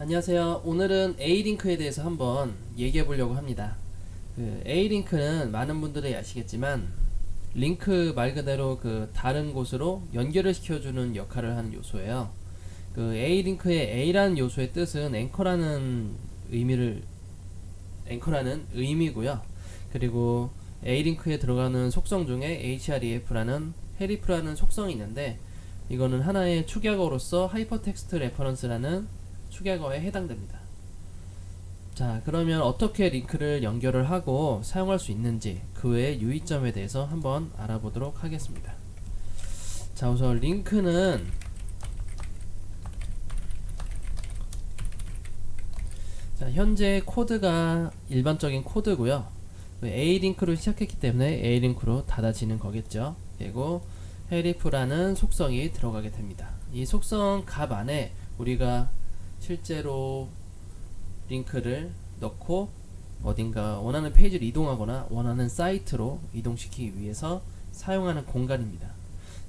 안녕하세요. 오늘은 A링크에 대해서 한번 얘기해 보려고 합니다. 그 A링크는 많은 분들이 아시겠지만 링크 말 그대로 그 다른 곳으로 연결을 시켜주는 역할을 하는 요소예요. 그 A링크의 A라는 요소의 뜻은 앵커라는 의미를 앵커라는 의미고요. 그리고 A링크에 들어가는 속성 중에 href라는 헬리프라는 속성이 있는데 이거는 하나의 축약어로서 하이퍼텍스트 레퍼런스라는 축약어에 해당됩니다. 자, 그러면 어떻게 링크를 연결을 하고 사용할 수 있는지 그 외의 유의점에 대해서 한번 알아보도록 하겠습니다. 자, 우선 링크는 자, 현재 코드가 일반적인 코드고요. A 링크로 시작했기 때문에 A 링크로 닫아지는 거겠죠. 그리고 헬리프라는 속성이 들어가게 됩니다. 이 속성 값 안에 우리가 실제로 링크를 넣고 어딘가 원하는 페이지를 이동하거나 원하는 사이트로 이동시키기 위해서 사용하는 공간입니다.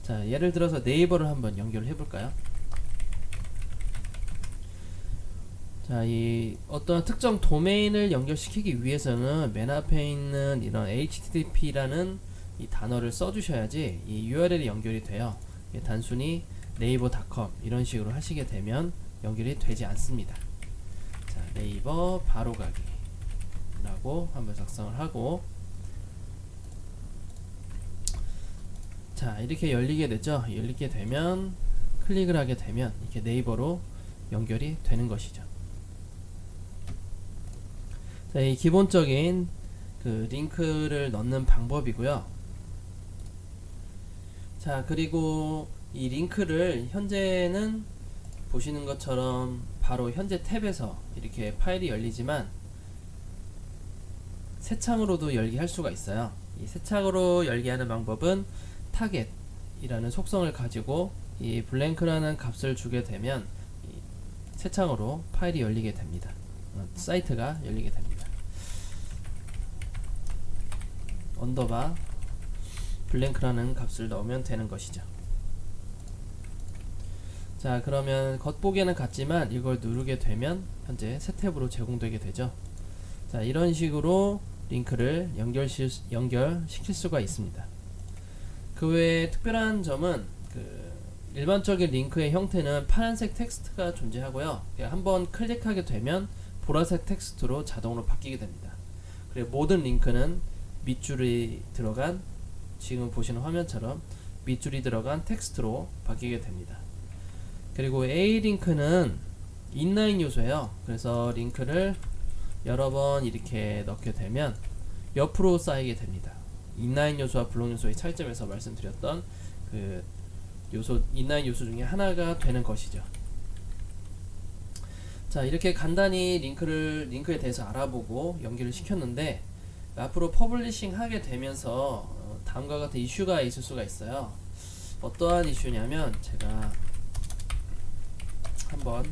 자, 예를 들어서 네이버를 한번 연결해 볼까요? 자, 이 어떤 특정 도메인을 연결시키기 위해서는 맨 앞에 있는 이런 http라는 이 단어를 써주셔야지 이 URL이 연결이 돼요. 단순히 네이버닷컴 이런 식으로 하시게 되면 연결이 되지 않습니다. 자, 네이버 바로가기 라고 한번 작성을 하고 자, 이렇게 열리게 되죠. 열리게 되면 클릭을 하게 되면 이렇게 네이버로 연결이 되는 것이죠. 자, 이 기본적인 그 링크를 넣는 방법이고요. 자, 그리고 이 링크를 현재는 보시는 것처럼 바로 현재 탭에서 이렇게 파일이 열리지만 새 창으로도 열게 할 수가 있어요. 이새 창으로 열게 하는 방법은 타겟이라는 속성을 가지고 이 블랭크라는 값을 주게 되면 새 창으로 파일이 열리게 됩니다. 어, 사이트가 열리게 됩니다. 언더바 블랭크라는 값을 넣으면 되는 것이죠. 자 그러면 겉보기에는 같지만 이걸 누르게 되면 현재 새 탭으로 제공되게 되죠. 자 이런 식으로 링크를 연결시, 연결시킬 수가 있습니다. 그 외에 특별한 점은 그 일반적인 링크의 형태는 파란색 텍스트가 존재하고요. 한번 클릭하게 되면 보라색 텍스트로 자동으로 바뀌게 됩니다. 그리고 모든 링크는 밑줄이 들어간 지금 보시는 화면처럼 밑줄이 들어간 텍스트로 바뀌게 됩니다 그리고 A 링크는 인라인 요소예요. 그래서 링크를 여러 번 이렇게 넣게 되면 옆으로 쌓이게 됩니다. 인라인 요소와 블록 요소의 차이점에서 말씀드렸던 그 요소 인라인 요소 중에 하나가 되는 것이죠. 자 이렇게 간단히 링크를 링크에 대해서 알아보고 연결을 시켰는데 앞으로 퍼블리싱 하게 되면서 어, 다음과 같은 이슈가 있을 수가 있어요. 어떠한 이슈냐면 제가 한번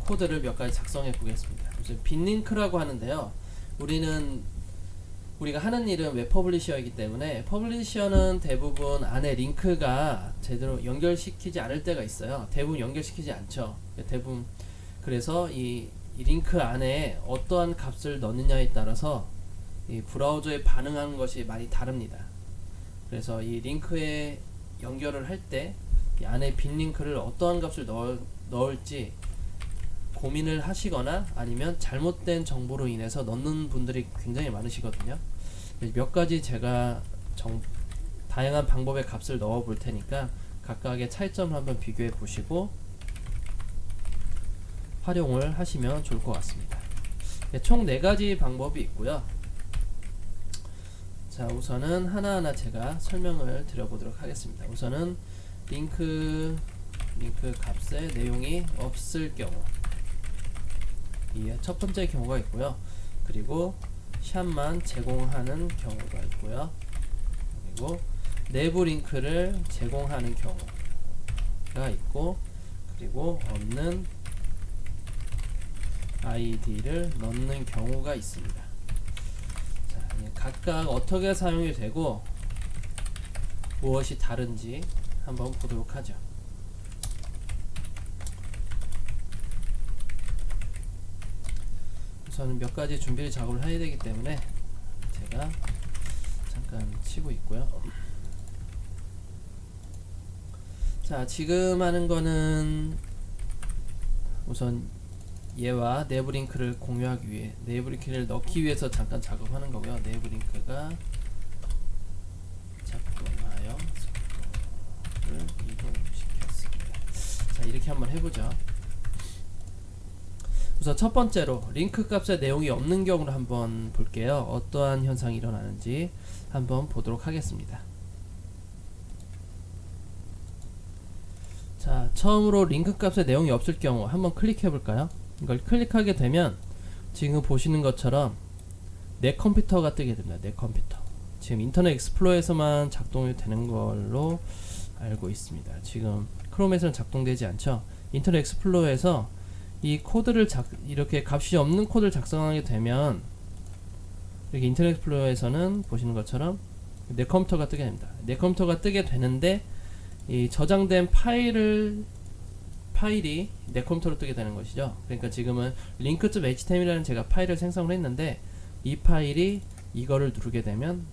코드를 몇 가지 작성해 보겠습니다. 이제 빈링크라고 하는데요. 우리는 우리가 하는 일은 웹 퍼블리셔이기 때문에 퍼블리셔는 대부분 안에 링크가 제대로 연결시키지 않을 때가 있어요. 대부분 연결시키지 않죠. 대부분 그래서 이, 이 링크 안에 어떠한 값을 넣느냐에 따라서 이 브라우저에 반응하는 것이 많이 다릅니다. 그래서 이 링크에 연결을 할 때 이 안에 빈 링크를 어떠한 값을 넣을, 넣을지 고민을 하시거나 아니면 잘못된 정보로 인해서 넣는 분들이 굉장히 많으시거든요. 몇 가지 제가 정, 다양한 방법의 값을 넣어 볼 테니까 각각의 차이점을 한번 비교해 보시고 활용을 하시면 좋을 것 같습니다. 네, 총 4가지 방법이 있고요. 자, 우선은 하나하나 제가 설명을 드려보도록 하겠습니다. 우선은 링크 링크 값의 내용이 없을 경우 이첫 번째 경우가 있고요. 그리고 샵만 제공하는 경우가 있고요. 그리고 내부 링크를 제공하는 경우가 있고 그리고 없는 아이디를 넣는 경우가 있습니다. 자, 각각 어떻게 사용이 되고 무엇이 다른지 한번 보도록 하죠. 저는 몇 가지 준비 작업을 해야 되기 때문에 제가 잠깐 치고 있고요. 자, 지금 하는 거는 우선 얘와 네이버 링크를 공유하기 위해 네이버 링크를 넣기 위해서 잠깐 작업하는 거고요. 네이버 링크가 작동 이렇게 한번 해보죠. 우선 첫 번째로 링크 값에 내용이 없는 경우를 한번 볼게요. 어떠한 현상이 일어나는지 한번 보도록 하겠습니다. 자, 처음으로 링크 값에 내용이 없을 경우 한번 클릭해 볼까요? 이걸 클릭하게 되면 지금 보시는 것처럼 내 컴퓨터가 뜨게 됩니다. 내 컴퓨터. 지금 인터넷 익스플로어에서만 작동이 되는 걸로 알고 있습니다. 지금 크롬에서는 작동되지 않죠. 인터넷 익스플로어에서 이 코드를 작, 이렇게 값이 없는 코드를 작성하게 되면 이렇게 인터넷 익스플로어에서는 보시는 것처럼 내 컴퓨터가 뜨게 됩니다. 내 컴퓨터가 뜨게 되는데 이 저장된 파일을 파일이 내 컴퓨터로 뜨게 되는 것이죠. 그러니까 지금은 link.html이라는 제가 파일을 생성을 했는데 이 파일이 이거를 누르게 되면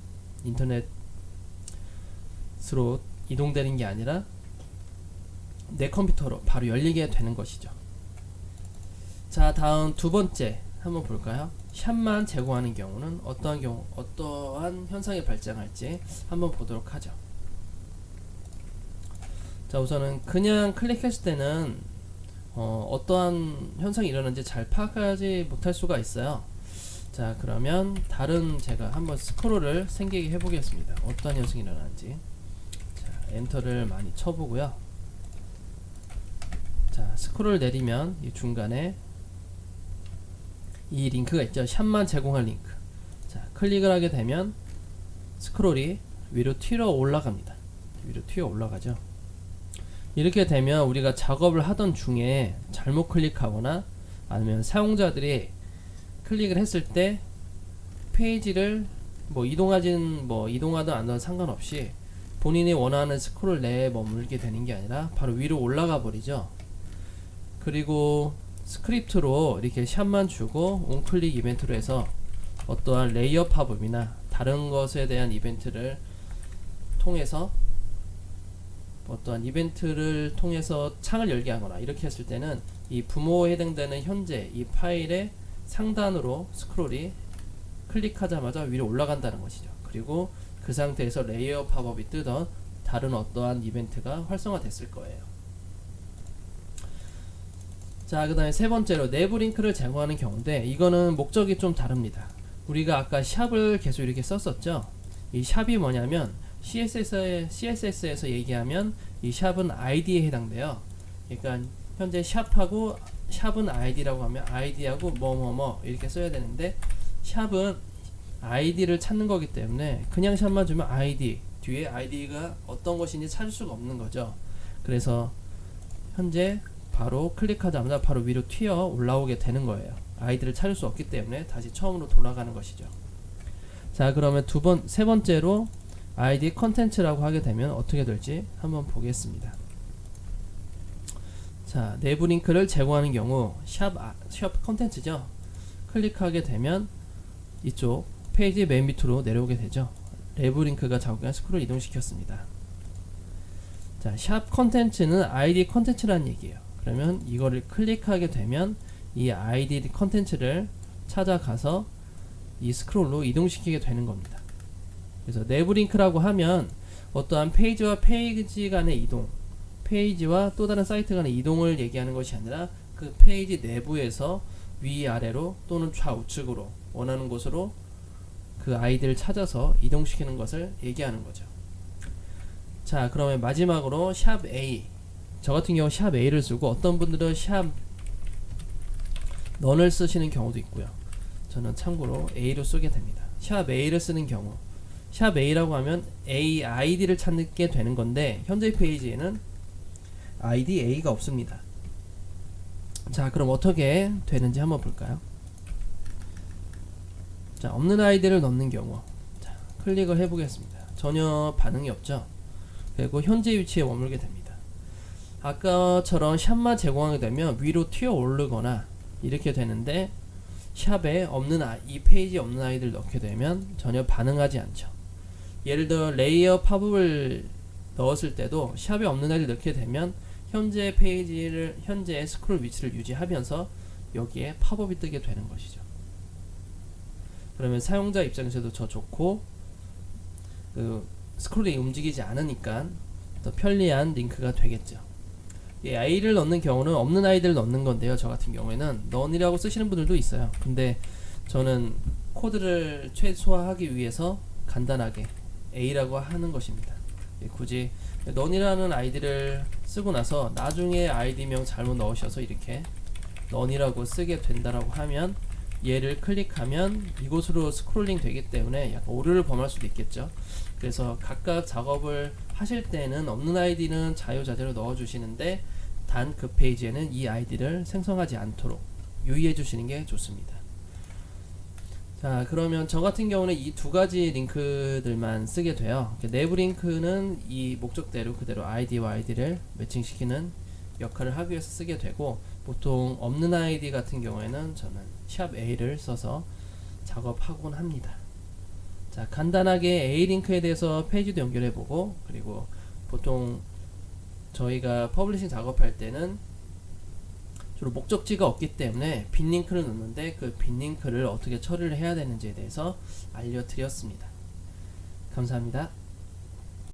인터넷으로 이동되는 게 아니라 내 컴퓨터로 바로 열리게 되는 것이죠. 자, 다음 두 번째 한번 볼까요? 샵만 제공하는 경우는 어떠한 경우 어떠한 현상이 발생할지 한번 보도록 하죠. 자, 우선은 그냥 클릭했을 때는 어, 어떠한 현상이 일어나는지 잘 파악하지 못할 수가 있어요. 자, 그러면 다른 제가 한번 스크롤을 생기게 해보겠습니다. 어떠한 현상이 일어나는지. 자, 엔터를 많이 쳐보고요. 자, 스크롤 내리면 이 중간에 이 링크가 있죠. 샵만 제공할 링크. 자, 클릭을 하게 되면 스크롤이 위로 튀어 올라갑니다. 위로 튀어 올라가죠. 이렇게 되면 우리가 작업을 하던 중에 잘못 클릭하거나 아니면 사용자들이 클릭을 했을 때 페이지를 뭐 이동하진 뭐 이동하든 안 하든 상관없이 본인이 원하는 스크롤 내에 머물게 되는 게 아니라 바로 위로 올라가 버리죠. 그리고 스크립트로 이렇게 샵만 주고 온클릭 이벤트로 해서 어떠한 레이어 팝업이나 다른 것에 대한 이벤트를 통해서 어떠한 이벤트를 통해서 창을 열게 하거나 이렇게 했을 때는 이 부모에 해당되는 현재 이 파일의 상단으로 스크롤이 클릭하자마자 위로 올라간다는 것이죠. 그리고 그 상태에서 레이어 팝업이 뜨던 다른 어떠한 이벤트가 활성화됐을 거예요. 자, 그 다음에 세 번째로 내부 링크를 제공하는 경우인데 이거는 목적이 좀 다릅니다. 우리가 아까 샵을 계속 이렇게 썼었죠. 이 샵이 뭐냐면 CSS에, CSS에서 얘기하면 이 샵은 ID에 해당돼요. 그러니까 현재 샵하고 샵은 ID라고 하면 ID하고 뭐뭐뭐 이렇게 써야 되는데 샵은 ID를 찾는 거기 때문에 그냥 샵만 주면 ID 뒤에 ID가 어떤 것인지 찾을 수가 없는 거죠. 그래서 현재 바로 클릭하자마자 바로 위로 튀어 올라오게 되는 거예요. 아이디를 찾을 수 없기 때문에 다시 처음으로 돌아가는 것이죠. 자, 그러면 두 번, 세 번째로 아이디 컨텐츠라고 하게 되면 어떻게 될지 한번 보겠습니다. 자, 내부 링크를 제공하는 경우 샵, 아, 샵 컨텐츠죠. 클릭하게 되면 이쪽 페이지 맨 밑으로 내려오게 되죠. 내부 링크가 작업한 스크롤 이동시켰습니다. 자, 샵 컨텐츠는 아이디 컨텐츠라는 얘기예요. 그러면 이거를 클릭하게 되면 이 아이디 컨텐츠를 찾아가서 이 스크롤로 이동시키게 되는 겁니다. 그래서 내부 링크라고 하면 어떠한 페이지와 페이지 간의 이동, 페이지와 또 다른 사이트 간의 이동을 얘기하는 것이 아니라 그 페이지 내부에서 위아래로 또는 좌우측으로 원하는 곳으로 그 아이디를 찾아서 이동시키는 것을 얘기하는 거죠. 자, 그러면 마지막으로 샵 A. 저 같은 경우 샵 A를 쓰고 어떤 분들은 샵 넌을 쓰시는 경우도 있고요. 저는 참고로 A로 쓰게 됩니다. 샵 A를 쓰는 경우 샵 A라고 하면 A 아이디를 찾게 되는 건데 현재 페이지에는 아이디 A가 없습니다. 자, 그럼 어떻게 되는지 한번 볼까요? 자, 없는 아이디를 넣는 경우 자, 클릭을 해보겠습니다. 전혀 반응이 없죠. 그리고 현재 위치에 머물게 됩니다. 아까처럼 샵만 제공하게 되면 위로 튀어 오르거나 이렇게 되는데 샵에 없는 아, 이 페이지에 없는 아이디를 넣게 되면 전혀 반응하지 않죠. 예를 들어 레이어 팝업을 넣었을 때도 샵에 없는 아이디를 넣게 되면 현재 페이지를 현재 스크롤 위치를 유지하면서 여기에 팝업이 뜨게 되는 것이죠. 그러면 사용자 입장에서도 더 좋고 그 스크롤이 움직이지 않으니까 더 편리한 링크가 되겠죠. 이 아이를 넣는 경우는 없는 아이들을 넣는 건데요. 저 같은 경우에는 넌이라고 쓰시는 분들도 있어요. 근데 저는 코드를 최소화하기 위해서 간단하게 A라고 하는 것입니다. 예, 굳이 넌이라는 아이디를 쓰고 나서 나중에 아이디명 잘못 넣으셔서 이렇게 넌이라고 쓰게 된다라고 하면 얘를 클릭하면 이곳으로 스크롤링 되기 때문에 약간 오류를 범할 수도 있겠죠. 그래서 각각 작업을 하실 때는 없는 아이디는 자유자재로 넣어주시는데 단 그 페이지에는 이 아이디를 생성하지 않도록 유의해 주시는 게 좋습니다. 자 그러면 저 같은 경우는 이 두 가지 링크들만 쓰게 돼요. 내부 링크는 이 목적대로 그대로 아이디와 아이디를 매칭시키는 역할을 하기 위해서 쓰게 되고 보통 없는 아이디 같은 경우에는 저는 샵 A를 써서 작업하곤 합니다. 자 간단하게 A 링크에 대해서 페이지도 연결해 보고 그리고 보통 저희가 퍼블리싱 작업할 때는 주로 목적지가 없기 때문에 빈 링크를 넣는데 그 빈 링크를 어떻게 처리를 해야 되는지에 대해서 알려드렸습니다. 감사합니다.